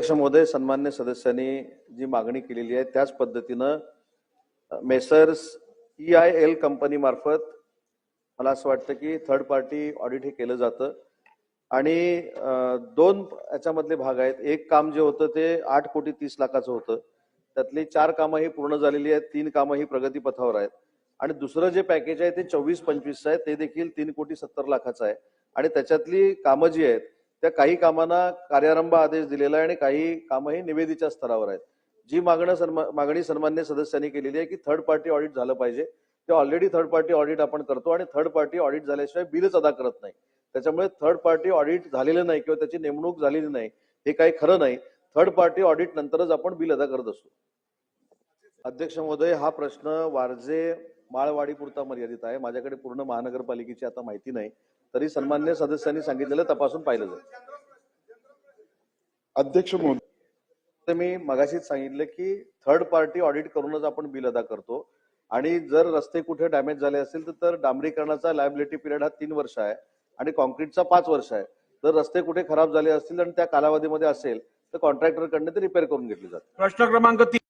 अध्यक्ष महोदय सन्मान्य सदस्यांनी जी मागणी केलेली आहे त्याच पद्धतीनं messrs E I L company मार्फत मला असं वाटतं की थर्ड पार्टी ऑडिट हे केलं जातं. आणि दोन याच्यामधले भाग आहेत. एक काम जे होतं ते आठ कोटी तीस लाखाचं होतं. त्यातली चार कामं ही पूर्ण झालेली आहेत. तीन कामं ही प्रगतीपथावर आहेत. आणि दुसरं जे पॅकेज आहे ते चोवीस पंचवीसचं आहे. ते देखील तीन कोटी सत्तर लाखाचं आहे. आणि त्याच्यातली कामं जी आहेत त्या काही कामांना कार्यारंभ आदेश दिलेला आहे आणि काही कामं ही निवेदीच्या स्तरावर आहेत. जी मागणं सन्मा मागणी सन्मान्य सदस्यांनी केलेली आहे की थर्ड पार्टी ऑडिट झालं पाहिजे. ते ऑलरेडी थर्ड पार्टी ऑडिट आपण करतो आणि थर्ड पार्टी ऑडिट झाल्याशिवाय बिलच अदा करत नाही. त्याच्यामुळे थर्ड पार्टी ऑडिट झालेलं नाही किंवा त्याची नेमणूक झालेली नाही हे काही खरं नाही. थर्ड पार्टी ऑडिट नंतरच आपण बिल अदा करत असतो अध्यक्ष महोदय हा प्रश्न वारजे माळवाडी पुरता मर्यादित आहे. माझ्याकडे पूर्ण महानगरपालिकेची आता माहिती नाही. तरी सन्मान्य सदस्यांनी सांगितलेलं तपासून पाहिलं जाईल अध्यक्ष महोदय. मी मगाशीच सांगितलं की थर्ड पार्टी ऑडिट करूनच आपण बिल अदा करतो. आणि जर रस्ते कुठे डॅमेज झाले असतील तर- डांबरीकरणाचा लायबिलिटी पिरियड हा तीन वर्ष आहे. आणि कॉन्क्रीटचा पाच वर्ष आहे. जर रस्ते कुठे खराब झाले असतील आणि त्या कालावधीमध्ये असेल तर कॉन्ट्रॅक्टरकडनं ते रिपेअर करून घेतले जातात प्रश्न क्रमांक तीन.